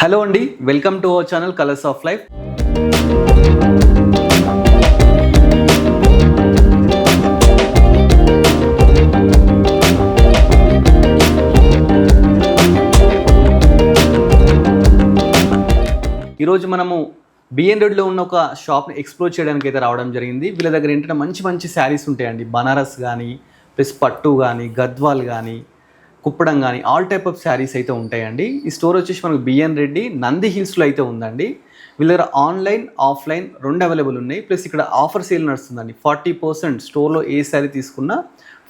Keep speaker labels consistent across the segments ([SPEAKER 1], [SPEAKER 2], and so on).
[SPEAKER 1] Hello అండి welcome to our channel colours of life ఈరోజు మనము బిఎన్ రోడ్లో ఉన్న ఒక షాప్ని ఎక్స్ప్లోర్ చేయడానికి అయితే రావడం జరిగింది. వీళ్ళ దగ్గర ఏంటంటే మంచి మంచి శారీస్ ఉంటాయండి. బనారస్ కానీ ప్లస్ పట్టు కానీ గద్వాల్ కానీ కుప్పడం కానీ ఆల్ టైప్ ఆఫ్ శారీస్ అయితే ఉంటాయండి. ఈ స్టోర్ వచ్చేసి మనకు బిఎన్ రెడ్డి నంది హిల్స్లో అయితే ఉందండి. వీళ్ళ దగ్గర ఆన్లైన్ ఆఫ్లైన్ రెండు అవైలబుల్ ఉన్నాయి. ప్లస్ ఇక్కడ ఆఫర్ సేల్ నడుస్తుందండి. ఫార్టీ పర్సెంట్ స్టోర్లో ఏ శారీ తీసుకున్నా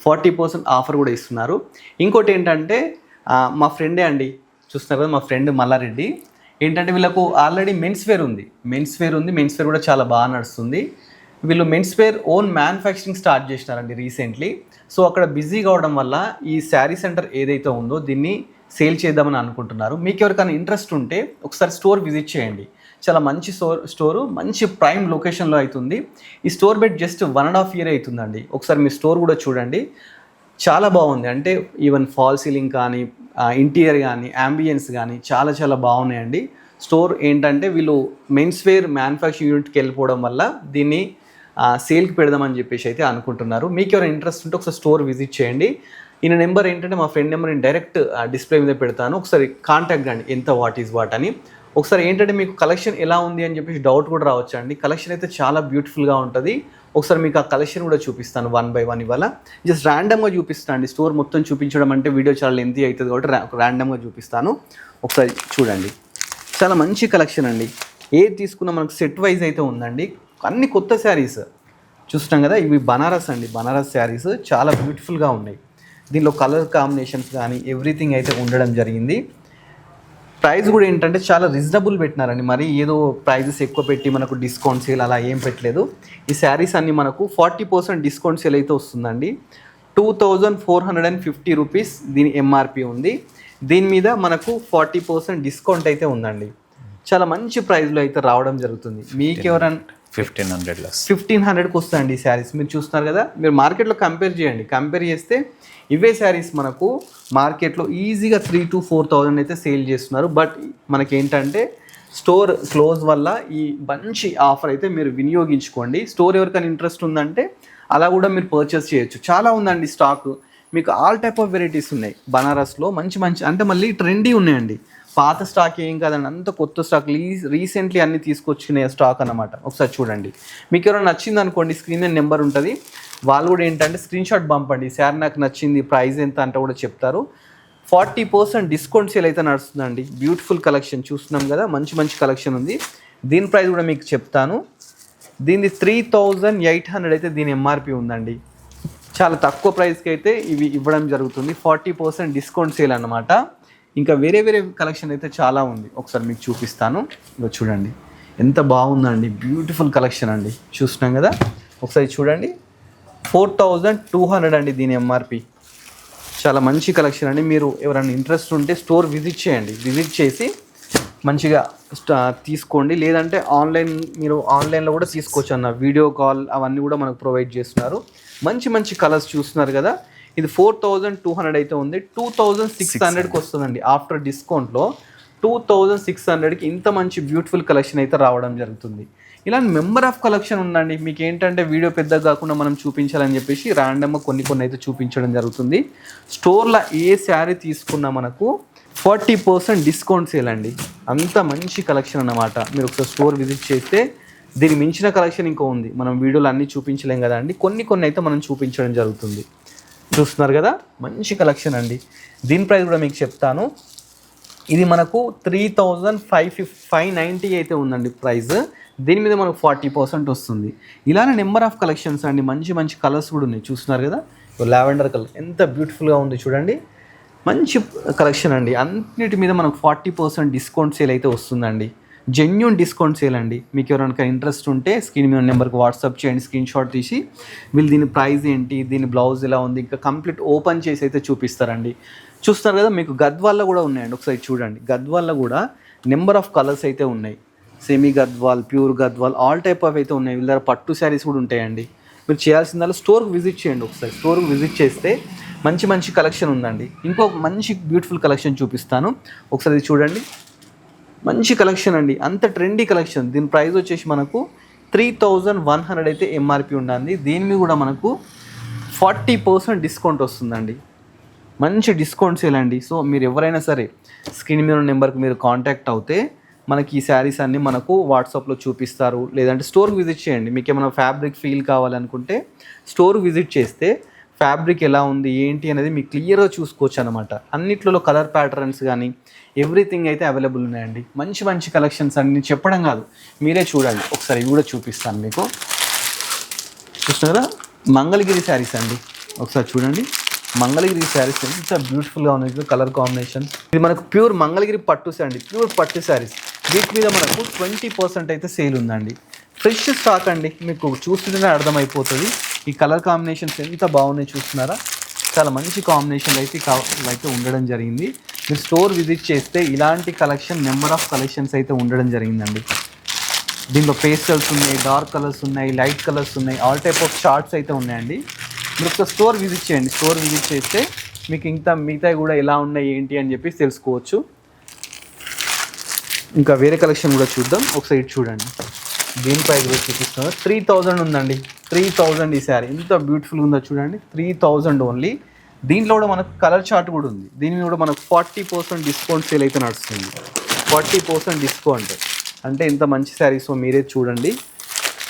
[SPEAKER 1] ఫార్టీ పర్సెంట్ ఆఫర్ కూడా ఇస్తున్నారు. ఇంకోటి ఏంటంటే మా ఫ్రెండే అండి. చూస్తున్నారు కదా మా ఫ్రెండ్ మల్లారెడ్డి. ఏంటంటే వీళ్ళకు ఆల్రెడీ మెన్స్ వేర్ ఉంది. మెన్స్ వేర్ ఉంది. మెన్స్ వేర్ కూడా చాలా బాగా నడుస్తుంది. వీళ్ళు men's wear own manufacturing start చేసినారండి recently so అక్కడ బిజీ కావడం వల్ల ఈ శారీ సెంటర్ ఏదైతే ఉందో దీన్ని సేల్ చేద్దామని అనుకుంటున్నారు. మీకు ఎవరికైనా ఇంట్రెస్ట్ ఉంటే ఒకసారి స్టోర్ విజిట్ చేయండి. చాలా మంచి స్టోర్ స్టోరు మంచి ప్రైమ్ లొకేషన్లో అవుతుంది. ఈ store bed just one and half year అవుతుందండి. ఒకసారి మీ స్టోర్ కూడా చూడండి. చాలా బాగుంది. అంటే ఈవెన్ ఫాల్ సీలింగ్ కానీ ఇంటీరియర్ కానీ అంబియన్స్ కానీ చాలా చాలా బాగున్నాయండి. స్టోర్ ఏంటంటే వీళ్ళు మెన్స్ వేర్ మ్యానుఫ్యాక్చరింగ్ యూనిట్కి వెళ్ళిపోవడం వల్ల దీన్ని సేల్కి పెడదామని చెప్పేసి అయితే అనుకుంటున్నారు. మీకు ఎవరైనా ఇంట్రెస్ట్ ఉంటే ఒకసారి స్టోర్ విజిట్ చేయండి. ఈయన నెంబర్ ఏంటంటే మా ఫ్రెండ్ నెంబర్ నేను డైరెక్ట్ డిస్ప్లే మీద పెడతాను. ఒకసారి కాంటాక్ట్ అండి ఎంత వాట్ ఈజ్ వాట్ అని. ఒకసారి ఏంటంటే మీకు కలెక్షన్ ఎలా ఉంది అని చెప్పేసి డౌట్ కూడా రావచ్చు అండి. కలెక్షన్ అయితే చాలా బ్యూటిఫుల్గా ఉంటుంది. ఒకసారి మీకు ఆ కలెక్షన్ కూడా చూపిస్తాను వన్ బై వన్ ఇవాళ. జస్ట్ ర్యాండమ్గా చూపిస్తాను అండి. స్టోర్ మొత్తం చూపించడం అంటే వీడియో చాలా లెంతీ అవుతుంది కాబట్టి ర్యాండమ్గా చూపిస్తాను. ఒకసారి చూడండి. చాలా మంచి కలెక్షన్ అండి. ఏది తీసుకున్నా మనకు సెట్ వైజ్ అయితే ఉందండి. అన్ని కొత్త శారీస్. చూస్తున్నాం కదా ఇవి బనారస్ అండి. బనారస్ శారీస్ చాలా బ్యూటిఫుల్గా ఉన్నాయి. దీనిలో కలర్ కాంబినేషన్స్ కానీ ఎవ్రీథింగ్ అయితే ఉండడం జరిగింది. ప్రైస్ కూడా ఏంటంటే చాలా రీజనబుల్ పెట్టినారండి. మరి ఏదో ప్రైజెస్ ఎక్కువ పెట్టి మనకు డిస్కౌంట్ సేల్ అలా ఏం పెట్టలేదు. ఈ శారీస్ అన్ని మనకు ఫార్టీ పర్సెంట్ డిస్కౌంట్ సేల్ అయితే వస్తుందండి. Two thousand four hundred and fifty rupees దీని ఎంఆర్పి ఉంది. దీని మీద మనకు ఫార్టీ పర్సెంట్ డిస్కౌంట్ అయితే ఉందండి. చాలా మంచి ప్రైస్లో అయితే రావడం జరుగుతుంది. మీకు ఎవరైనా
[SPEAKER 2] ఫిఫ్టీన్ హండ్రెడ్
[SPEAKER 1] ఫిఫ్టీన్ హండ్రెడ్కి వస్తాయండి ఈ శారీస్. మీరు చూస్తున్నారు కదా మీరు మార్కెట్లో కంపేర్ చేయండి. కంపేర్ చేస్తే ఇవే శారీస్ మనకు మార్కెట్లో ఈజీగా త్రీ టు ఫోర్ థౌజండ్ అయితే సేల్ చేస్తున్నారు. బట్ మనకేంటంటే స్టోర్ క్లోజ్ వల్ల ఈ మంచి ఆఫర్ అయితే మీరు వినియోగించుకోండి. స్టోర్ ఎవరికైనా ఇంట్రెస్ట్ ఉందంటే అలా కూడా మీరు పర్చేస్ చేయొచ్చు. చాలా ఉందండి స్టాక్ మీకు ఆల్ టైప్ ఆఫ్ వెరైటీస్ ఉన్నాయి. బనారస్లో మంచి మంచి అంటే మళ్ళీ ట్రెండీ ఉన్నాయండి. పాత స్టాక్ ఏం కాదండి అంత కొత్త స్టాక్. రీసెంట్లీ అన్ని తీసుకొచ్చిన స్టాక్ అన్నమాట. ఒకసారి చూడండి. మీకు ఎవరైనా నచ్చింది అనుకోండి స్క్రీన్ మీద నెంబర్ ఉంటుంది. వాళ్ళు కూడా ఏంటంటే స్క్రీన్ షాట్ పంపండి. సార్ నాకు నచ్చింది ప్రైస్ ఎంత అంటే కూడా చెప్తారు. ఫార్టీ పర్సెంట్ డిస్కౌంట్ సేల్ అయితే నడుస్తుందండి. బ్యూటిఫుల్ కలెక్షన్ చూస్తున్నాం కదా మంచి మంచి కలెక్షన్ ఉంది. దీని ప్రైస్ కూడా మీకు చెప్తాను. దీనిది త్రీ థౌజండ్ ఎయిట్ హండ్రెడ్ అయితే దీని ఎంఆర్పి ఉందండి. చాలా తక్కువ ప్రైస్కి అయితే ఇవి ఇవ్వడం జరుగుతుంది. ఫార్టీ పర్సెంట్ డిస్కౌంట్ సేల్ అనమాట ఇంకా వేరే వేరే కలెక్షన్ అయితే చాలా ఉంది. ఒకసారి మీకు చూపిస్తాను. ఇగో చూడండి. ఎంత బాగుందండి. బ్యూటిఫుల్ కలెక్షన్ అండి. చూస్తున్నాం కదా? ఒకసారి చూడండి. ఫోర్ థౌజండ్ టూ హండ్రెడ్ అండి దీని ఎంఆర్పి చాలా మంచి కలెక్షన్ అండి. మీరు ఎవరైనా ఇంట్రెస్ట్ ఉంటే స్టోర్ విజిట్ చేయండి. విజిట్ చేసి మంచిగా తీసుకోండి. లేదంటే ఆన్లైన్ మీరు ఆన్లైన్లో కూడా తీసుకోవచ్చు అన్న. వీడియో కాల్ అవన్నీ కూడా మనకు ప్రొవైడ్ చేస్తున్నారు. మంచి మంచి కలర్స్ చూస్తున్నారు కదా? ఇది ఫోర్ థౌజండ్ టూ హండ్రెడ్ అయితే ఉంది. టూ థౌజండ్ సిక్స్ హండ్రెడ్కి వస్తుందండి. ఆఫ్టర్ డిస్కౌంట్లో టూ థౌజండ్ సిక్స్ హండ్రెడ్కి ఇంత మంచి బ్యూటిఫుల్ కలెక్షన్ అయితే రావడం జరుగుతుంది. ఇలా మెంబర్ ఆఫ్ కలెక్షన్ ఉందండి. మీకు ఏంటంటే వీడియో పెద్దగా కాకుండా మనం చూపించాలని చెప్పేసి ర్యాండమ్గా కొన్ని కొన్ని అయితే చూపించడం జరుగుతుంది. స్టోర్లో ఏ శారీ తీసుకున్నా మనకు ఫార్టీ పర్సెంట్ డిస్కౌంట్ సేల్ అండి. అంత మంచి కలెక్షన్ అన్నమాట. మీరు ఒకసారి స్టోర్ విజిట్ చేస్తే దీనికి మించిన కలెక్షన్ ఇంకో ఉంది. మనం వీడియోలు అన్నీ చూపించలేం కదా అండి. కొన్ని కొన్ని అయితే మనం చూపించడం జరుగుతుంది. చూస్తున్నారు కదా? మంచి కలెక్షన్ అండి. దీని ప్రైస్ కూడా మీకు చెప్తాను. ఇది మనకు three thousand five fif five ninety అయితే ఉందండి ప్రైస్. దీని మీద మనకు ఫార్టీ పర్సెంట్ వస్తుంది. ఇలానే నెంబర్ ఆఫ్ కలెక్షన్స్ అండి. మంచి మంచి కలర్స్ కూడా ఉన్నాయి. చూస్తున్నారు కదా? Lavender colour. ఎంత బ్యూటిఫుల్గా ఉంది చూడండి. మంచి కలెక్షన్ అండి. అన్నిటి మీద మనకు ఫార్టీ పర్సెంట్ డిస్కౌంట్ సేల్ అయితే వస్తుందండి. జెన్యున్ డిస్కౌంట్ సేల్ అండి. మీకు ఎవరైనా ఇంట్రెస్ట్ ఉంటే స్క్రీన్ మీద నెంబర్కి వాట్సాప్ చేయండి స్క్రీన్ షాట్ తీసి వీళ్ళు దీని ప్రైస్ ఏంటి దీని బ్లౌజ్ ఎలా ఉంది ఇంకా కంప్లీట్ ఓపెన్ చేసి అయితే చూపిస్తారండి. చూస్తారు కదా మీకు గద్వాల్లో కూడా ఉన్నాయండి. ఒకసారి చూడండి. గద్వాల్లో కూడా నెంబర్ ఆఫ్ కలర్స్ అయితే ఉన్నాయి. Semi Gadwal pure Gadwal all type of అయితే ఉన్నాయి. వీళ్ళ దగ్గర పట్టు శారీస్ కూడా ఉంటాయండి. మీరు చేయాల్సిందల్లా స్టోర్కి విజిట్ చేయండి ఒకసారి. స్టోర్కి విజిట్ చేస్తే మంచి మంచి కలెక్షన్ ఉందండి. ఇంకో మంచి బ్యూటిఫుల్ కలెక్షన్ చూపిస్తాను. ఒకసారి చూడండి. మంచి కలెక్షన్ అండి. అంత ట్రెండీ కలెక్షన్. దీని ప్రైస్ వచ్చేసి మనకు త్రీ థౌజండ్ వన్ హండ్రెడ్ అయితే ఎంఆర్పి ఉండండి దీని మీద కూడా మనకు ఫార్టీ పర్సెంట్ డిస్కౌంట్ వస్తుందండి. మంచి డిస్కౌంట్ సేల్ అండి. సో మీరు ఎవరైనా సరే స్క్రీన్ మీద ఉన్న నెంబర్కి మీరు కాంటాక్ట్ అవుతే మనకి ఈ శారీస్ అన్నీ మనకు వాట్సాప్లో చూపిస్తారు. లేదంటే స్టోర్కి విజిట్ చేయండి. మీకు ఏమైనా ఫ్యాబ్రిక్ ఫీల్ కావాలనుకుంటే స్టోర్ విజిట్ చేస్తే ఫ్యాబ్రిక్ ఎలా ఉంది ఏంటి అనేది మీకు క్లియర్గా చూసుకోవచ్చు అనమాట అన్నిట్లో కలర్ ప్యాటర్న్స్ కానీ ఎవ్రీథింగ్ అయితే అవైలబుల్ ఉన్నాయండి. మంచి మంచి కలెక్షన్స్ అండి నేను చెప్పడం కాదు. మీరే చూడండి. ఒకసారి ఇవి కూడా చూపిస్తాను మీకు. చూస్తున్నారా? మంగళగిరి శారీస్ అండి. ఒకసారి చూడండి. మంగళగిరి శారీస్ ఎంత బ్యూటిఫుల్గా ఉన్నాయి. Colour combination. ఇది మనకు ప్యూర్ మంగళగిరి పట్టు అండి. ప్యూర్ పట్టు శారీస్. వీటి మీద మనకు ట్వంటీ పర్సెంట్ అయితే సేల్ ఉందండి. ఫ్రెష్ స్టాక్ అండి. మీకు చూస్తుంటేనే అర్థమైపోతుంది. ఈ కలర్ కాంబినేషన్స్ ఎంత బాగున్నాయి చూస్తున్నారా? చాలా మంచి కాంబినేషన్ అయితే అయితే ఉండడం జరిగింది. మీరు స్టోర్ విజిట్ చేస్తే ఇలాంటి కలెక్షన్ నెంబర్ ఆఫ్ కలెక్షన్స్ అయితే ఉండడం జరిగిందండి. దీంట్లో పేస్టల్స్ ఉన్నాయి డార్క్ కలర్స్ ఉన్నాయి లైట్ కలర్స్ ఉన్నాయి ఆల్ టైప్ ఆఫ్ చార్ట్స్ అయితే ఉన్నాయండి. మీరు ఒక స్టోర్ విజిట్ చేయండి. స్టోర్ విజిట్ చేస్తే మీకు ఇంకా మిగతా కూడా ఎలా ఉన్నాయి ఏంటి అని చెప్పి తెలుసుకోవచ్చు. ఇంకా వేరే కలెక్షన్ కూడా చూద్దాం. ఒకసారి చూడండి. దీని ప్రైస్ కూడా చూపిస్తున్నారు. త్రీ థౌజండ్ ఉందండి. త్రీ థౌజండ్ ఈ శారీ. ఎంత బ్యూటిఫుల్ ఉందో చూడండి. త్రీ థౌజండ్ ఓన్లీ దీంట్లో కూడా మనకు కలర్ చార్ట్ కూడా ఉంది. దీని మీద కూడా మనకు ఫార్టీ పర్సెంట్ డిస్కౌంట్ సేల్ అయితే నడుస్తుంది. ఫార్టీ పర్సెంట్ డిస్కౌంట్ అంటే ఇంత మంచి శారీస్ మీరే చూడండి.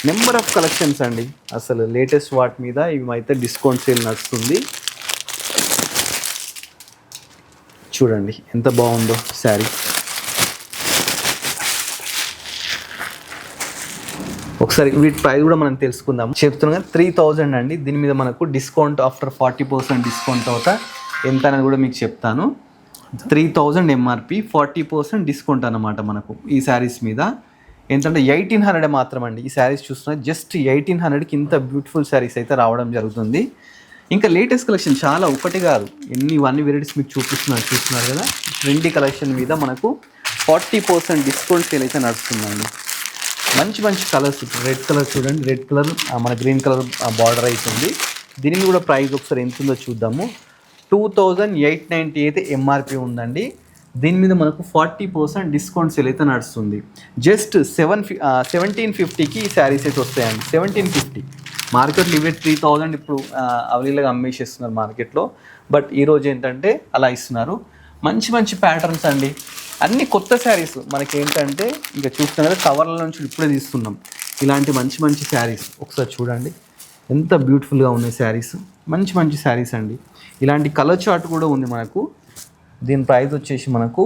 [SPEAKER 1] నెంబర్ ఆఫ్ కలెక్షన్స్ అండి. అసలు లేటెస్ట్ వాటి మీద ఇవి అయితే డిస్కౌంట్ సేల్ నడుస్తుంది. చూడండి ఎంత బాగుందో శారీ. ఒకసారి వీటి ప్రైస్ కూడా మనం తెలుసుకుందాం. చెప్తున్నాం కదా త్రీ థౌజండ్ అండి. దీని మీద మనకు discount after forty percent discount అవుత. ఎంత అనేది కూడా మీకు చెప్తాను. Three thousand MRP forty percent discount అనమాట మనకు ఈ శారీస్ మీద. ఏంటంటే ఎయిటీన్ హండ్రెడ్ మాత్రం అండి ఈ శారీస్ చూస్తున్నా జస్ట్ ఎయిటీన్ హండ్రెడ్కి ఇంత బ్యూటిఫుల్ శారీస్ అయితే రావడం జరుగుతుంది. ఇంకా లేటెస్ట్ కలెక్షన్ చాలా ఒకటి కాదు. ఎన్ని అన్ని వెరైటీస్ మీకు చూపిస్తున్నారు చూస్తున్నారు కదా? ట్రెండీ కలెక్షన్ మీద మనకు ఫార్టీ పర్సెంట్ డిస్కౌంట్ సేల్ అయితే నడుస్తుందండి. మంచి మంచి కలర్స్ రెడ్ కలర్ చూడండి. రెడ్ కలర్ మన గ్రీన్ కలర్ బార్డర్ అవుతుంది దీనికి కూడా ప్రైస్ ఒకసారి ఎంత ఉందో చూద్దాము. టూ థౌజండ్ ఎయిట్ నైంటీ అయితే ఎంఆర్పి ఉందండి. దీని మీద మనకు ఫార్టీ పర్సెంట్ డిస్కౌంట్ సేల్ అయితే నడుస్తుంది. జస్ట్ సెవెన్ ఫి సెవెంటీన్ ఫిఫ్టీకి ఈ శారీస్ అయితే వస్తాయండి. సెవెంటీన్ ఫిఫ్టీ మార్కెట్లో ఇవే త్రీ థౌజండ్ ఇప్పుడు అవైలబుల్గా అమ్మేసేస్తున్నారు మార్కెట్లో బట్ ఈరోజు ఏంటంటే అలా ఇస్తున్నారు. మంచి మంచి ప్యాటర్న్స్ అండి. అన్ని కొత్త శారీస్ మనకి ఏంటంటే ఇంకా చూస్తున్నారు కవర్ల నుంచి ఇప్పుడే తీస్తున్నాం. ఇలాంటి మంచి మంచి శారీస్. ఒకసారి చూడండి. ఎంత బ్యూటిఫుల్గా ఉన్నాయి శారీస్. మంచి మంచి శారీస్ అండి. ఇలాంటి కలర్ చార్ట్ కూడా ఉంది మనకు. దీని ప్రైస్ వచ్చేసి మనకు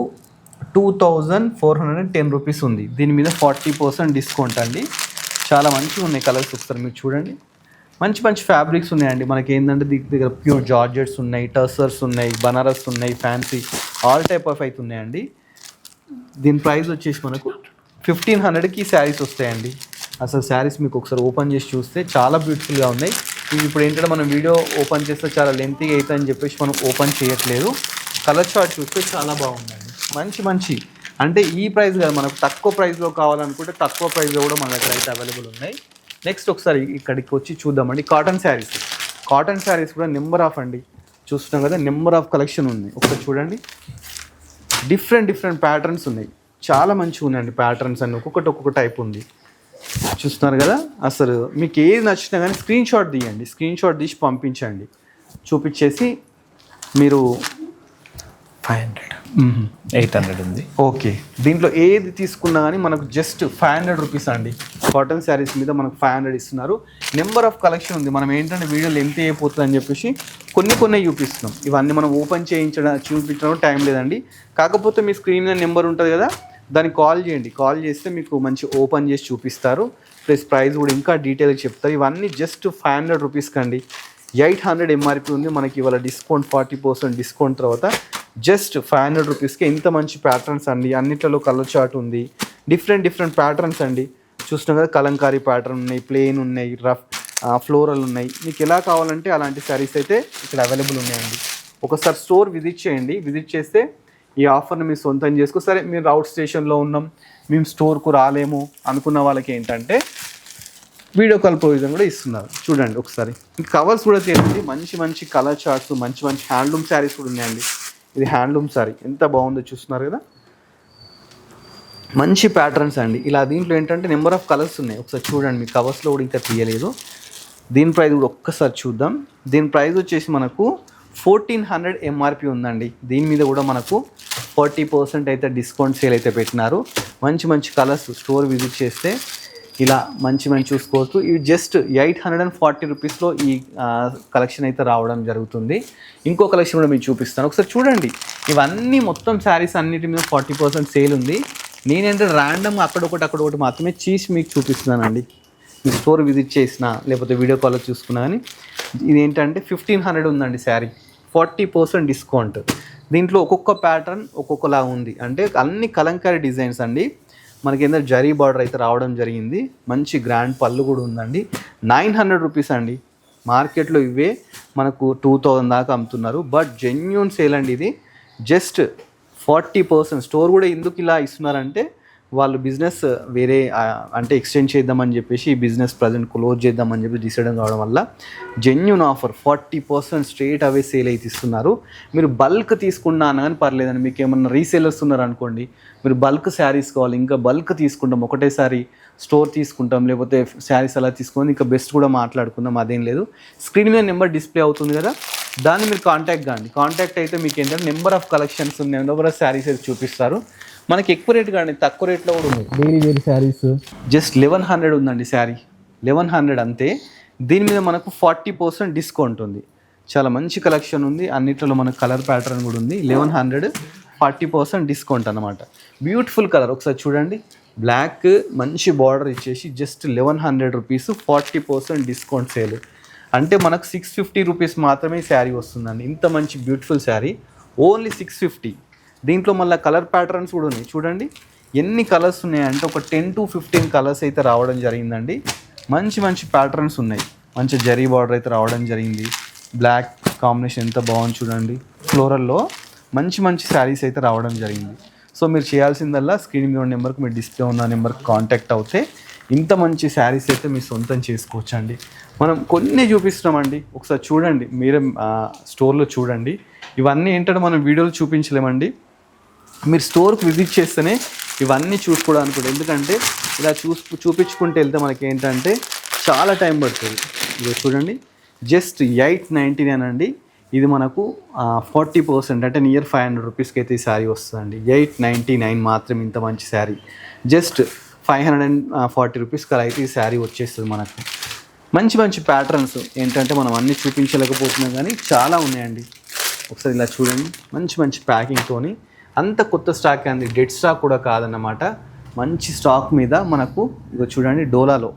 [SPEAKER 1] two thousand four hundred and ten rupees ఉంది. దీని మీద ఫార్టీ పర్సెంట్ డిస్కౌంట్ అండి. చాలా మంచిగా ఉన్నాయి కలర్స్ ఒకసారి మీరు చూడండి. మంచి మంచి ఫ్యాబ్రిక్స్ ఉన్నాయండి. మనకి ఏంటంటే దీని దగ్గర ప్యూర్ జార్జెట్స్ ఉన్నాయి టర్సర్స్ ఉన్నాయి బనారస్ ఉన్నాయి ఫ్యాన్సీ ఆల్ టైప్ ఆఫ్ అయితే ఉన్నాయండి. దీని ప్రైస్ వచ్చేసి మనకు ఫిఫ్టీన్ హండ్రెడ్కి శారీస్ వస్తాయండి. అసలు శారీస్ మీకు ఒకసారి ఓపెన్ చేసి చూస్తే చాలా బ్యూటిఫుల్గా ఉన్నాయి. ఇవి ఇప్పుడు ఏంటంటే మనం వీడియో ఓపెన్ చేస్తే చాలా లెంతీగా అవుతుంది అని చెప్పేసి మనం ఓపెన్ చేయట్లేదు. కలర్ షార్ట్ చూస్తే చాలా బాగుందండి. మంచి మంచి. అంటే ఈ ప్రైస్ కాదు మనకు తక్కువ ప్రైస్లో కావాలనుకుంటే తక్కువ ప్రైస్లో కూడా మన దగ్గర అయితే అవైలబుల్ ఉన్నాయి. నెక్స్ట్ ఒకసారి ఇక్కడికి వచ్చి చూద్దామండి. కాటన్ శారీస్. కాటన్ శారీస్ కూడా నెంబర్ ఆఫ్ అండి. చూస్తున్నాం కదా నెంబర్ ఆఫ్ కలెక్షన్ ఉంది. ఒకసారి చూడండి. డిఫరెంట్ డిఫరెంట్ ప్యాటర్న్స్ ఉన్నాయి. చాలా మంచిగా ఉన్నాయండి ప్యాటర్న్స్ అన్ని. ఒక్కొక్కటి ఒక్కొక్క టైప్ ఉంది. చూస్తున్నారు కదా? అసలు మీకు ఏది నచ్చినా కానీ స్క్రీన్ షాట్ తీయండి. స్క్రీన్ షాట్ తీసి పంపించండి. చూపించేసి మీరు
[SPEAKER 2] five hundred Mm-hmm. Eight hundred ఉంది.
[SPEAKER 1] ఓకే దీంట్లో ఏది తీసుకున్నా కానీ మనకు జస్ట్ ఫైవ్ హండ్రెడ్ రూపీస్ అండి. కాటన్ శారీస్ మీద మనకు ఫైవ్ హండ్రెడ్ ఇస్తున్నారు. నెంబర్ ఆఫ్ కలెక్షన్ ఉంది. మనం ఏంటంటే వీడియోలు ఎంత అయిపోతుంది అని చెప్పేసి కొన్ని కొన్ని చూపిస్తున్నాం. ఇవన్నీ మనం ఓపెన్ చేయించడం చూపించడం టైం లేదండి. కాకపోతే మీ స్క్రీన్ మీద నెంబర్ ఉంటుంది కదా దానికి కాల్ చేయండి. కాల్ చేస్తే మీకు మంచి ఓపెన్ చేసి చూపిస్తారు. ప్లస్ ప్రైస్ కూడా ఇంకా డీటెయిల్గా చెప్తారు. ఇవన్నీ జస్ట్ ఫైవ్ హండ్రెడ్ రూపీస్కి అండి ఎయిట్ హండ్రెడ్ ఎంఆర్పి ఉంది. మనకి ఇవాళ డిస్కౌంట్ ఫార్టీ పర్సెంట్ డిస్కౌంట్ తర్వాత జస్ట్ ఫైవ్ హండ్రెడ్ రూపీస్కి ఇంత మంచి ప్యాటర్న్స్ అండి. అన్నిట్లలో కలర్ చార్ట్ ఉంది. డిఫరెంట్ డిఫరెంట్ ప్యాటర్న్స్ అండి. చూస్తున్నాం కదా కలంకారీ ప్యాటర్న్ ఉన్నాయి ప్లెయిన్ ఉన్నాయి రఫ్ ఫ్లోరల్ ఉన్నాయి. మీకు ఎలా కావాలంటే అలాంటి శారీస్ అయితే ఇక్కడ అవైలబుల్ ఉన్నాయండి. ఒకసారి స్టోర్ విజిట్ చేయండి. విజిట్ చేస్తే ఈ ఆఫర్ని మీరు సొంతం చేసుకో సరే మీరు అవుట్ స్టేషన్లో ఉన్నాం మేము స్టోర్కు రాలేము అనుకున్న వాళ్ళకి ఏంటంటే వీడియో కాల్ ప్రొవిజన్ కూడా ఇస్తున్నారు. చూడండి ఒకసారి. కవర్స్ కూడా తీయండి మంచి మంచి కలర్ చార్ట్స్ మంచి మంచి హ్యాండ్లూమ్ శారీస్ కూడా ఉన్నాయండి. ఇది హ్యాండ్లూమ్ శారీ ఎంత బాగుందో చూస్తున్నారు కదా? మంచి ప్యాటర్న్స్ అండి. ఇలా దీంట్లో ఏంటంటే నెంబర్ ఆఫ్ కలర్స్ ఉన్నాయి. ఒకసారి చూడండి మీ కవర్స్లో కూడా ఇంకా తీయలేదు. దీని ప్రైస్ కూడా ఒక్కసారి చూద్దాం. దీని ప్రైస్ వచ్చేసి మనకు ఫోర్టీన్ హండ్రెడ్ ఎంఆర్పి ఉందండి. దీని మీద కూడా మనకు ఫార్టీ పర్సెంట్ అయితే డిస్కౌంట్ సేల్ అయితే పెట్టినారు. మంచి మంచి కలర్స్ స్టోర్ విజిట్ చేస్తే ఇలా మంచి మంచి చూసుకోవచ్చు. ఇవి just eight hundred and forty రూపీస్లో ఈ కలెక్షన్ అయితే రావడం జరుగుతుంది. ఇంకో కలెక్షన్ కూడా మీకు చూపిస్తాను. ఒకసారి చూడండి. ఇవన్నీ మొత్తం శారీస్ అన్నిటి మీద ఫార్టీ పర్సెంట్ సేల్ ఉంది. నేనేంటే ర్యాండమ్ అక్కడొకటి అక్కడొకటి మాత్రమే చీసి మీకు చూపిస్తున్నానండి. మీ స్టోర్ విజిట్ చేసిన లేకపోతే వీడియో కాల్లో చూసుకున్నా కానీ ఇది ఏంటంటే ఫిఫ్టీన్ హండ్రెడ్ ఉందండి శారీ ఫార్టీ పర్సెంట్ డిస్కౌంట్ దీంట్లో ఒక్కొక్క ప్యాటర్న్ ఒక్కొక్కలా ఉంది. అంటే అన్ని కలంకారీ డిజైన్స్ అండి. మనకి ఏంటంటే జరీ బార్డర్ అయితే రావడం జరిగింది. మంచి గ్రాండ్ పళ్ళు కూడా ఉందండి. నైన్ హండ్రెడ్ రూపీస్ అండి. మార్కెట్లో ఇవే మనకు టూ థౌజండ్ దాకా అమ్ముతున్నారు. బట్ జెన్యున్ సేల్ అండి ఇది. Just forty percent. స్టోర్ కూడా ఎందుకు ఇలా ఇస్తున్నారంటే వాళ్ళు బిజినెస్ వేరే అంటే ఎక్స్టెండ్ చేద్దామని చెప్పేసి ఈ బిజినెస్ ప్రజెంట్ క్లోజ్ చేద్దామని చెప్పి డిసైడ్ కావడం వల్ల genuine offer forty percent straight away sale అయితే ఇస్తున్నారు. మీరు బల్క్ తీసుకున్నా కానీ పర్లేదండి. మీకు ఏమన్నా రీసేలర్స్ ఉన్నారనుకోండి మీరు బల్క్ శారీస్ కావాలి ఇంకా బల్క్ తీసుకుంటాం ఒకటేసారి స్టోర్ తీసుకుంటాం లేకపోతే శారీస్ అలా తీసుకొని ఇంకా బెస్ట్ కూడా మాట్లాడుకుందాం అదేం లేదు. స్క్రీన్ మీద నెంబర్ డిస్ప్లే అవుతుంది కదా దాన్ని మీరు కాంటాక్ట్ కాండి. కాంటాక్ట్ అయితే మీకు ఏంటంటే నెంబర్ ఆఫ్ కలెక్షన్స్ ఉన్నాయి నెంబర్ ఆఫ్ శారీస్ అయితే చూపిస్తారు. మనకి ఎక్కువ రేట్ కానీ తక్కువ రేట్లో కూడా ఉన్నాయి daily wear saris just eleven hundred ఉందండి శారీ లెవెన్ హండ్రెడ్ అంతే. దీని మీద మనకు ఫార్టీ పర్సెంట్ డిస్కౌంట్ ఉంది. చాలా మంచి కలెక్షన్ ఉంది. అన్నిట్లో మనకు కలర్ ప్యాటర్న్ కూడా ఉంది. Eleven hundred forty percent discount అనమాట బ్యూటిఫుల్ కలర్ ఒకసారి చూడండి. బ్లాక్ మంచి బార్డర్ ఇచ్చేసి just eleven hundred rupees forty percent discount sale అంటే మనకు సిక్స్ ఫిఫ్టీ రూపీస్ మాత్రమే శారీ వస్తుందండి. ఇంత మంచి beautiful sari only six fifty దీంట్లో మళ్ళీ కలర్ ప్యాటర్న్స్ కూడా ఉన్నాయి. చూడండి ఎన్ని కలర్స్ ఉన్నాయంటే ఒక టెన్ టు ఫిఫ్టీన్ కలర్స్ అయితే రావడం జరిగిందండి. మంచి మంచి ప్యాటర్న్స్ ఉన్నాయి. మంచి జరీ బార్డర్ అయితే రావడం జరిగింది. బ్లాక్ కాంబినేషన్ ఎంత బాగుంది చూడండి. ఫ్లోరల్లో మంచి మంచి శారీస్ అయితే రావడం జరిగింది. సో మీరు చేయాల్సిందల్లా స్క్రీన్ మీద ఉన్న నెంబర్కి మీరు డిస్ప్లే ఉన్న నెంబర్కి కాంటాక్ట్ అవుతే ఇంత మంచి శారీస్ అయితే మీరు సొంతం చేసుకోవచ్చండి. మనం కొన్ని చూపిస్తున్నామండి. ఒకసారి చూడండి. మీరే స్టోర్లో చూడండి. ఇవన్నీ ఏంటంటే మనం వీడియోలు చూపించలేమండి. మీరు స్టోర్కి విజిట్ చేస్తేనే ఇవన్నీ చూసుకోవడానికి కూడా. ఎందుకంటే ఇలా చూసు చూపించుకుంటూ వెళ్తే మనకి ఏంటంటే చాలా టైం పడుతుంది. ఇది చూడండి. జస్ట్ ఎయిట్ నైంటీ నైన్ అండి ఇది మనకు ఫార్టీ పర్సెంట్ అంటే నియర్ ఫైవ్ హండ్రెడ్ రూపీస్కి అయితే ఈ శారీ వస్తుందండి. ఎయిట్ నైంటీ నైన్ మాత్రం ఇంత మంచి sari just five hundred and forty రూపీస్కి అలా అయితే ఈ శారీ వచ్చేస్తుంది మనకు. మంచి మంచి ప్యాటర్న్స్ ఏంటంటే మనం అన్నీ చూపించలేకపోతున్నాం కానీ చాలా ఉన్నాయండి. ఒకసారి ఇలా చూడండి. మంచి మంచి ప్యాకింగ్తోని అంత కొత్త స్టాక్ అంది. డెడ్ స్టాక్ కూడా కాదన్నమాట. మంచి స్టాక్ మీద మనకు ఇక చూడండి డోలాలో.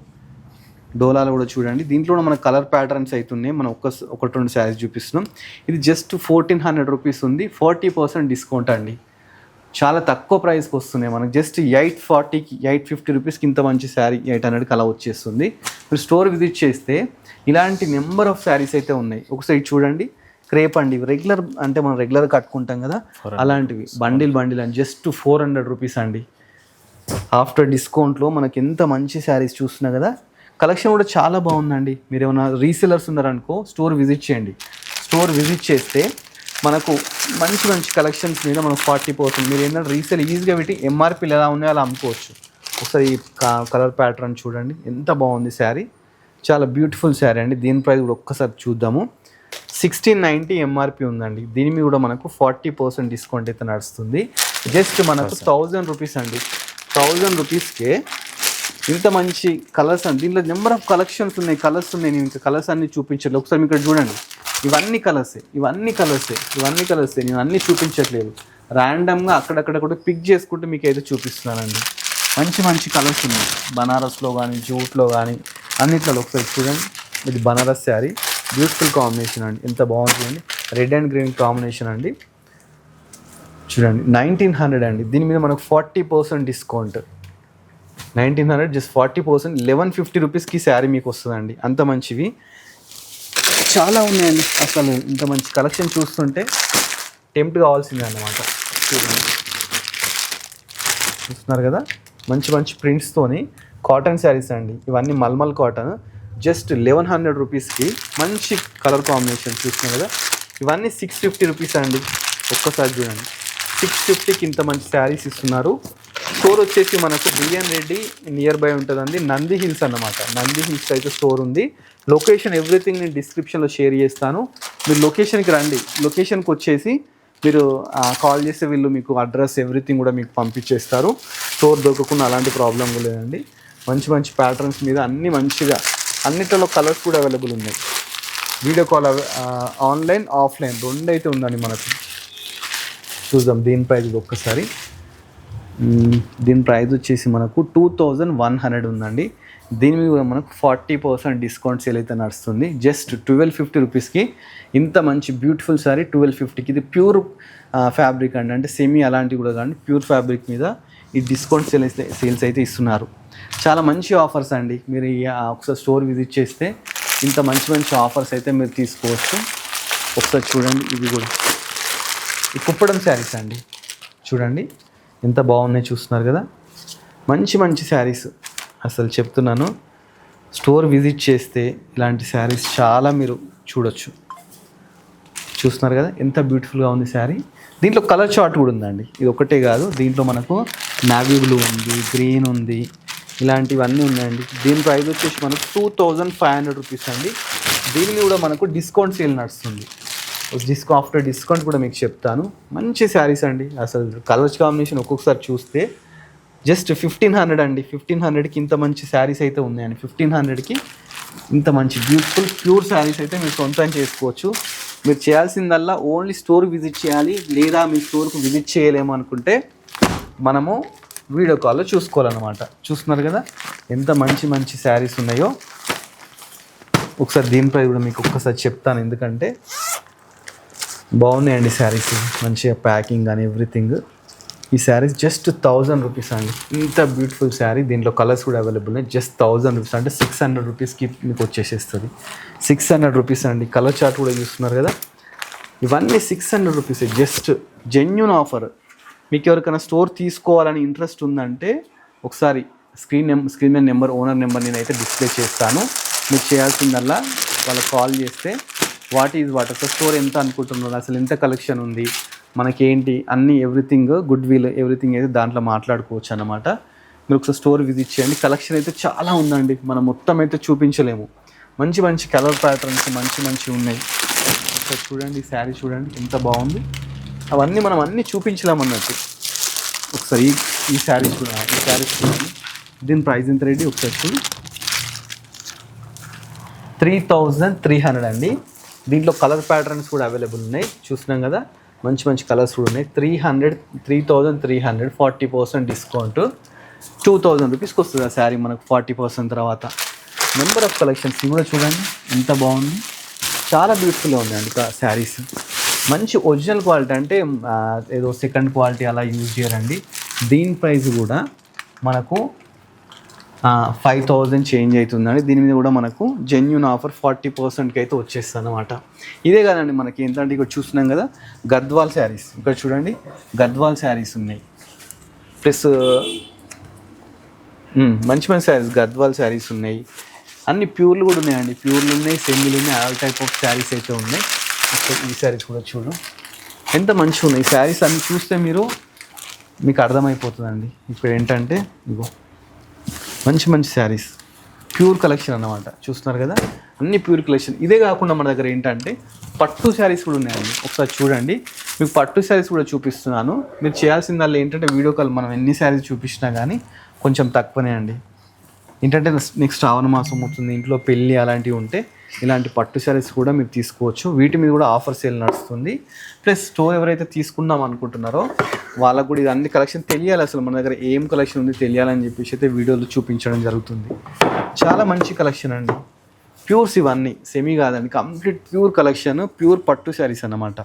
[SPEAKER 1] డోలాలో కూడా చూడండి. దీంట్లో మన కలర్ ప్యాటర్న్స్ అవుతున్నాయి మనం ఒక ఒకటి రెండు శారీస్ చూపిస్తున్నాం. ఇది జస్ట్ ఫోర్టీన్ హండ్రెడ్ రూపీస్ ఉంది. ఫార్టీ పర్సెంట్ డిస్కౌంట్ అండి. చాలా తక్కువ ప్రైస్కి వస్తున్నాయి మనకు. జస్ట్ ఎయిట్ ఫార్టీకి ఎయిట్ ఫిఫ్టీ రూపీస్కి ఇంత మంచి శారీ ఎయిట్ హండ్రెడ్కి అలా వచ్చేస్తుంది. మీరు స్టోర్ విజిట్ చేస్తే ఇలాంటి నెంబర్ ఆఫ్ శారీస్ అయితే ఉన్నాయి. ఒకసారి చూడండి. క్రేప్ అండి. రెగ్యులర్ అంటే మనం రెగ్యులర్ కట్టుకుంటాం కదా అలాంటివి. బండిల్ బండిల్ అని జస్ట్ ఫోర్ హండ్రెడ్ రూపీస్ అండి. ఆఫ్టర్ డిస్కౌంట్లో మనకి ఎంత మంచి శారీస్ చూస్తున్నా కదా కలెక్షన్ కూడా చాలా బాగుందండి. మీరు ఏమైనా రీసెలర్స్ ఉన్నారనుకో స్టోర్ విజిట్ చేయండి. స్టోర్ విజిట్ చేస్తే మనకు మంచి మంచి కలెక్షన్స్ మీద మనం ఫార్టీ పర్సెంట్ మీరు ఏంటంటే రీసేల్ ఈజీగా పెట్టి ఎంఆర్పీలు ఎలా ఉన్నాయో అలా అమ్ముకోవచ్చు. ఒకసారి ఈ కలర్ ప్యాటర్న్ చూడండి. ఎంత బాగుంది శారీ. చాలా బ్యూటిఫుల్ శారీ అండి. దీని ప్రైస్ కూడా ఒక్కసారి చూద్దాము. సిక్స్టీన్ నైంటీ ఎంఆర్పి ఉందండి. దీని మీద కూడా మనకు ఫార్టీ పర్సెంట్ డిస్కౌంట్ అయితే నడుస్తుంది. జస్ట్ మనకు థౌజండ్ రూపీస్ అండి. థౌజండ్ రూపీస్కే ఇంత మంచి కలర్స్ అండి. దీంట్లో నెంబర్ ఆఫ్ కలెక్షన్స్ ఉన్నాయి. కలర్స్ ఉన్నాయి. నేను ఇంకా కలర్స్ అన్ని చూపించట్లేదు. ఒకసారి మీకు ఇక్కడ చూడండి. ఇవన్నీ కలర్సే ఇవన్నీ కలర్సే ఇవన్నీ కలర్సే నేను అన్నీ చూపించట్లేదు. ర్యాండమ్గా అక్కడక్కడ కూడా పిక్ చేసుకుంటూ మీకు అయితే చూపిస్తున్నానండి. మంచి మంచి కలర్స్ ఉన్నాయి. బనారస్లో కానీ జూట్లో కానీ అన్నిట్లో ఒకసారి చూడండి. ఇది బనారస్ శారీ. బ్యూటిఫుల్ కాంబినేషన్ అండి. ఎంత బాగుంటుందండి. రెడ్ అండ్ గ్రీన్ కాంబినేషన్ అండి. చూడండి నైన్టీన్ హండ్రెడ్ అండి. దీని మీద మనకు forty percent discount nineteen hundred just forty percent eleven fifty రూపీస్కి శారీ మీకు వస్తుందండి. అంత మంచివి. చాలా ఉన్నాయండి. అసలు ఇంత మంచి కలెక్షన్ చూస్తుంటే టెంప్ట్ కావాల్సిందే అన్నమాట చూడండి. చూస్తున్నారు కదా? మంచి మంచి ప్రింట్స్తోని కాటన్ శారీస్ అండి. ఇవన్నీ malmal cotton just eleven hundred రూపీస్కి మంచి కలర్ కాంబినేషన్ చూస్తున్నాం కదా. ఇవన్నీ సిక్స్ ఫిఫ్టీ రూపీస్ అండి. ఒక్కసారి చూడండి. సిక్స్ ఫిఫ్టీకి ఇంత మంచి శారీస్ ఇస్తున్నారు. స్టోర్ వచ్చేసి మనకు బిఎన్ రెడ్డి నియర్ బై ఉంటుందండి. నంది హిల్స్ అన్నమాట. నంది హిల్స్ అయితే స్టోర్ ఉంది. లొకేషన్ ఎవ్రీథింగ్ నేను డిస్క్రిప్షన్లో షేర్ చేస్తాను. మీరు లొకేషన్కి రండి. లొకేషన్కి వచ్చేసి మీరు కాల్ చేస్తే వీళ్ళు మీకు అడ్రస్ ఎవ్రీథింగ్ కూడా మీకు పంపించేస్తారు. స్టోర్ దొరకకుండా అలాంటి ప్రాబ్లం లేదండి. మంచి మంచి ప్యాటర్న్స్ మీద అన్ని మంచిగా అన్నిటిలో కలర్స్ కూడా అవైలబుల్ ఉన్నాయి. వీడియో కాల్ ఆన్లైన్ ఆఫ్లైన్ రెండు అయితే ఉందండి మనకు. చూద్దాం దీని ప్రైస్ ఒక్కసారి. దీని ప్రైస్ వచ్చేసి మనకు టూ థౌజండ్ వన్ హండ్రెడ్ ఉందండి. దీని మీద కూడా మనకు ఫార్టీ పర్సెంట్ డిస్కౌంట్ సేల్ అయితే నడుస్తుంది. జస్ట్ ట్వెల్వ్ ఫిఫ్టీ రూపీస్కి ఇంత మంచి బ్యూటిఫుల్ సారీ ట్వెల్వ్ ఫిఫ్టీకి ఇది ప్యూర్ ఫ్యాబ్రిక్ uh, అండి. అంటే సెమీ అలాంటివి కూడా కానీ ప్యూర్ ఫ్యాబ్రిక్ మీద ఈ డిస్కౌంట్ సేల్ అయితే సేల్స్ అయితే ఇస్తున్నారు. చాలా మంచి ఆఫర్స్ అండి. మీరు ఒకసారి స్టోర్ విజిట్ చేస్తే ఇంత మంచి మంచి ఆఫర్స్ అయితే మీరు తీసుకోవచ్చు. ఒకసారి చూడండి ఇవి కూడా. ఈ కుప్పడం శారీస్ అండి. చూడండి ఎంత బాగున్నాయి చూస్తున్నారు కదా. మంచి మంచి శారీస్ అసలు చెప్తున్నాను. స్టోర్ విజిట్ చేస్తే ఇలాంటి శారీస్ చాలా మీరు చూడొచ్చు. చూస్తున్నారు కదా ఎంత బ్యూటిఫుల్గా ఉంది శారీ దీంట్లో కలర్ చార్ట్ కూడా ఉందండి. ఇది ఒకటే కాదు దీంట్లో మనకు నావీ బ్లూ ఉంది గ్రీన్ ఉంది ఇలాంటివన్నీ ఉన్నాయండి. దీని ప్రైస్ వచ్చేసి మనకు two thousand five hundred rupees అండి. దీనిని కూడా మనకు డిస్కౌంట్ సేల్ నడుస్తుంది. డిస్కౌ ఆఫ్టర్ డిస్కౌంట్ కూడా మీకు చెప్తాను. మంచి శారీస్ అండి. అసలు కలర్స్ కాంబినేషన్ ఒక్కొక్కసారి చూస్తే జస్ట్ ఫిఫ్టీన్ హండ్రెడ్ అండి. ఫిఫ్టీన్ హండ్రెడ్కి ఇంత మంచి శారీస్ అయితే ఉన్నాయండి. ఫిఫ్టీన్ హండ్రెడ్కి ఇంత మంచి బ్యూటిఫుల్ ప్యూర్ శారీస్ అయితే మీరు సొంతం చేసుకోవచ్చు. మీరు చేయాల్సిందల్లా ఓన్లీ స్టోర్ విజిట్ చేయాలి. లేదా మీ స్టోర్కు విజిట్ చేయలేము అనుకుంటే మనము వీడియో కాల్లో చూసుకోవాలన్నమాట. చూస్తున్నారు కదా? ఎంత మంచి మంచి శారీస్ ఉన్నాయో. ఒకసారి దీనిపై కూడా మీకు ఒక్కసారి చెప్తాను. ఎందుకంటే బాగున్నాయండి శారీస్. మంచిగా ప్యాకింగ్ కానీ ఎవ్రీథింగ్ ఈ శారీస్ జస్ట్ థౌజండ్ రూపీస్ అండి. ఇంత బ్యూటిఫుల్ శారీ. దీంట్లో కలర్స్ కూడా అవైలబుల్ ఉన్నాయి. జస్ట్ థౌజండ్ రూపీస్ అంటే సిక్స్ హండ్రెడ్ రూపీస్కి మీకు వచ్చేసేస్తుంది. సిక్స్ హండ్రెడ్ రూపీస్ అండి. కలర్ చార్ట్ కూడా చూస్తున్నారు కదా? ఇవన్నీ six hundred rupees just genuine offer మీకు ఎవరికైనా స్టోర్ తీసుకోవాలని ఇంట్రెస్ట్ ఉందంటే ఒకసారి స్క్రీన్ నెంబర్ స్క్రీన్ మీద నెంబర్ ఓనర్ నెంబర్ నేనైతే డిస్ప్లే చేస్తాను. మీకు చేయాల్సిందల్లా వాళ్ళకి కాల్ చేస్తే వాట్ ఈజ్ వాట్ అసలు స్టోర్ ఎంత అనుకుంటున్నారు అసలు ఎంత కలెక్షన్ ఉంది మనకేంటి అన్ని ఎవ్రీథింగ్ గుడ్ విల్ ఎవ్రీథింగ్ అయితే దాంట్లో మాట్లాడుకోవచ్చు అన్నమాట. మీరు ఒకసారి స్టోర్ విజిట్ చేయండి. కలెక్షన్ అయితే చాలా ఉందండి. మనం మొత్తం అయితే చూపించలేము. మంచి మంచి కలర్ ప్యాటర్న్స్ మంచి మంచి ఉన్నాయి. ఒకసారి చూడండి ఈ శారీ చూడండి ఎంత బాగుంది. అవన్నీ మనం అన్నీ చూపించలేమన్నట్టు ఒకసారి ఈ ఈ శారీ ఈ శారీ చూడండి. దీని ప్రైస్ ఎంత రెడీ ఒకసారి చూడు. త్రీ థౌజండ్ త్రీ హండ్రెడ్ అండి. దీంట్లో కలర్ ప్యాటర్న్స్ కూడా అవైలబుల్ ఉన్నాయి. చూసినాం కదా మంచి మంచి కలర్స్ కూడా ఉన్నాయి. Three hundred three thousand three hundred forty percent discount. Two thousand రూపీస్కి వస్తుంది ఆ శారీ మనకు ఫార్టీ పర్సెంట్ తర్వాత. నెంబర్ ఆఫ్ కలెక్షన్స్ కూడా చూడండి. ఎంత బాగుంది. చాలా బ్యూటిఫుల్గా ఉందండి శారీస్. మంచి ఒరిజినల్ క్వాలిటీ అంటే ఏదో సెకండ్ క్వాలిటీ అలా యూజ్ చేయరండి. దీని ప్రైస్ కూడా మనకు ఫైవ్ థౌజండ్ చేంజ్ అవుతుందండి. దీని మీద కూడా మనకు జెన్యున్ ఆఫర్ ఫార్టీ పర్సెంట్కి అయితే వచ్చేస్తుంది అనమాట ఇదే కదండి మనకి ఏంటంటే ఇక్కడ చూస్తున్నాం కదా గద్వాల్ శారీస్. ఇక్కడ చూడండి గద్వాల్ శారీస్ ఉన్నాయి. ప్లస్ మంచి మంచి శారీస్ గద్వాల్ శారీస్ ఉన్నాయి. అన్ని ప్యూర్లు కూడా ఉన్నాయండి. ప్యూర్లు ఉన్నాయి సెమీలు ఉన్నాయి ఆల్ టైప్ ఆఫ్ శారీస్ అయితే ఉన్నాయి. ఈ శారీస్ కూడా చూడు. ఎంత మంచిగా ఉన్నాయి. ఈ శారీస్ అన్ని చూస్తే మీరు మీకు అర్థమైపోతుందండి. ఇప్పుడు ఏంటంటే ఇగో మంచి మంచి శారీస్. ప్యూర్ కలెక్షన్ అన్నమాట. చూస్తున్నారు కదా? అన్ని ప్యూర్ కలెక్షన్. ఇదే కాకుండా మన దగ్గర ఏంటంటే పట్టు శారీస్ కూడా ఉన్నాయండి. ఒకసారి చూడండి. మీకు పట్టు శారీస్ కూడా చూపిస్తున్నాను. మీరు చేయాల్సిందల్లా ఏంటంటే వీడియో కాల్ మనం ఎన్ని శారీస్ చూపించినా కానీ కొంచెం తక్కువనే అండి. ఏంటంటే నెక్స్ట్ శ్రావణ మాసం అవుతుంది ఇంట్లో పెళ్ళి అలాంటివి ఉంటే ఇలాంటి పట్టు శారీస్ కూడా మీరు తీసుకోవచ్చు. వీటి మీద కూడా ఆఫర్ సేల్ నడుస్తుంది. ప్లస్ స్టోర్ ఎవరైతే తీసుకుందాం అనుకుంటున్నారో వాళ్ళకు కూడా ఇది అన్ని కలెక్షన్ తెలియాలి అసలు. మన దగ్గర ఏం కలెక్షన్ ఉంది తెలియాలని చెప్పేసి అయితే వీడియోలో చూపించడం జరుగుతుంది. చాలా మంచి కలెక్షన్ అండి. ప్యూర్స్ ఇవన్నీ సెమీ కాదండి. కంప్లీట్ ప్యూర్ కలెక్షన్ ప్యూర్ పట్టు శారీస్ అన్నమాట.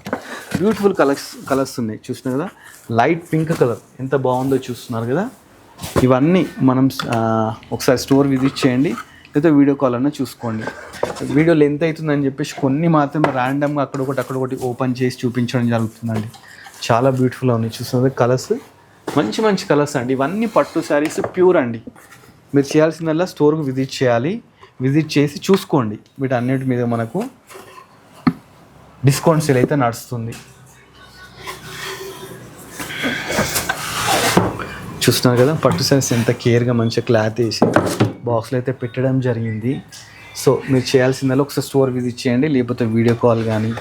[SPEAKER 1] బ్యూటిఫుల్ కలర్స్ కలర్స్ ఉన్నాయి. చూస్తున్నారు కదా? Light pink colour. ఎంత బాగుందో చూస్తున్నారు కదా? ఇవన్నీ మనం ఒకసారి స్టోర్ విజిట్ చేయండి. లేదా వీడియో కాల్ అన్నా చూసుకోండి. వీడియో లెంత్ అవుతుందని చెప్పేసి కొన్ని మాత్రమే ర్యాండమ్గా అక్కడ ఒకటి అక్కడ ఒకటి ఓపెన్ చేసి చూపించడం జరుగుతుందండి. చాలా బ్యూటిఫుల్గా ఉన్నాయి. చూస్తున్నారు కలర్స్ మంచి మంచి కలర్స్ అండి. ఇవన్నీ పట్టు శారీస్ ప్యూర్ అండి. మీరు చేయాల్సిందల్లా స్టోర్కి విజిట్ చేయాలి. విజిట్ చేసి చూసుకోండి. వీటన్నిటి మీద మనకు డిస్కౌంట్ సేల్ అయితే నడుస్తుంది. చూస్తున్నారు కదా పట్టు శారీస్ ఎంత కేర్గా మంచిగా క్లాత్ వేసి. బాక్స్లో అయితే పెట్టడం జరిగింది. సో మీరు చేయాల్సిందల్లా ఒకసారి స్టోర్ విజిట్ చేయండి లేకపోతే వీడియో కాల్ కానీ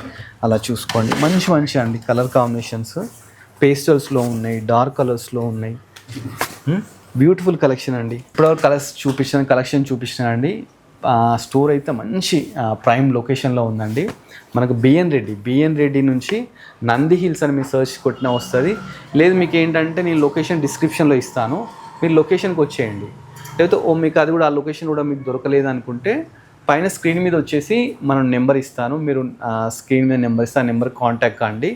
[SPEAKER 1] అలా చూసుకోండి. మంచి మంచి అండి కలర్ కాంబినేషన్స్. పేస్టల్స్లో ఉన్నాయి డార్క్ కలర్స్లో ఉన్నాయి. బ్యూటిఫుల్ కలెక్షన్ అండి. ఇప్పుడు కలర్స్ చూపించిన కలెక్షన్ చూపించిన అండి. స్టోర్ అయితే మంచి ప్రైమ్ లొకేషన్లో ఉందండి. మనకు బిఎన్ రెడ్డి బిఎన్ రెడ్డి నుంచి నంది హిల్స్ అని మీరు సర్చ్ కొట్టినా వస్తుంది. లేదు మీకు ఏంటంటే నేను లొకేషన్ డిస్క్రిప్షన్లో ఇస్తాను. మీరు లొకేషన్కి వచ్చేయండి. లేకపోతే ఓ మీకు అది కూడా ఆ లొకేషన్ కూడా మీకు దొరకలేదు అనుకుంటే పైన స్క్రీన్ మీద వచ్చేసి మనం నెంబర్ ఇస్తాను. మీరు స్క్రీన్ మీద నెంబర్ ఇస్తే ఆ నెంబర్ కాంటాక్ట్ కాండి.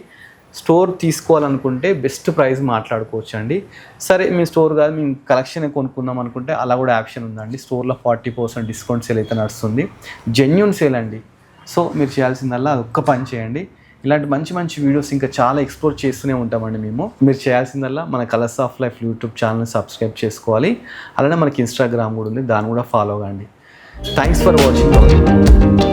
[SPEAKER 1] స్టోర్ తీసుకోవాలనుకుంటే బెస్ట్ ప్రైస్ మాట్లాడుకోవచ్చు అండి సరే మీ స్టోర్ కాదు మేము కలెక్షన్ కొనుక్కుందాం అనుకుంటే అలా కూడా ఆప్షన్ ఉందండి. స్టోర్లో ఫార్టీ పర్సెంట్ డిస్కౌంట్ సేల్ అయితే నడుస్తుంది. జెన్యున్ సేల్ అండి. సో మీరు చేయాల్సిందల్లా అది ఒక్క పని చేయండి. ఇలాంటి మంచి మంచి వీడియోస్ ఇంకా చాలా ఎక్స్ప్లోర్ చేస్తూనే ఉంటామండి మేము. మీరు చేయాల్సిందల్లా మన Colours of Life YouTube channel subscribe చేసుకోవాలి. అలానే మనకి ఇన్స్టాగ్రామ్ కూడా ఉంది దాన్ని కూడా ఫాలో కండి. Thanks for watching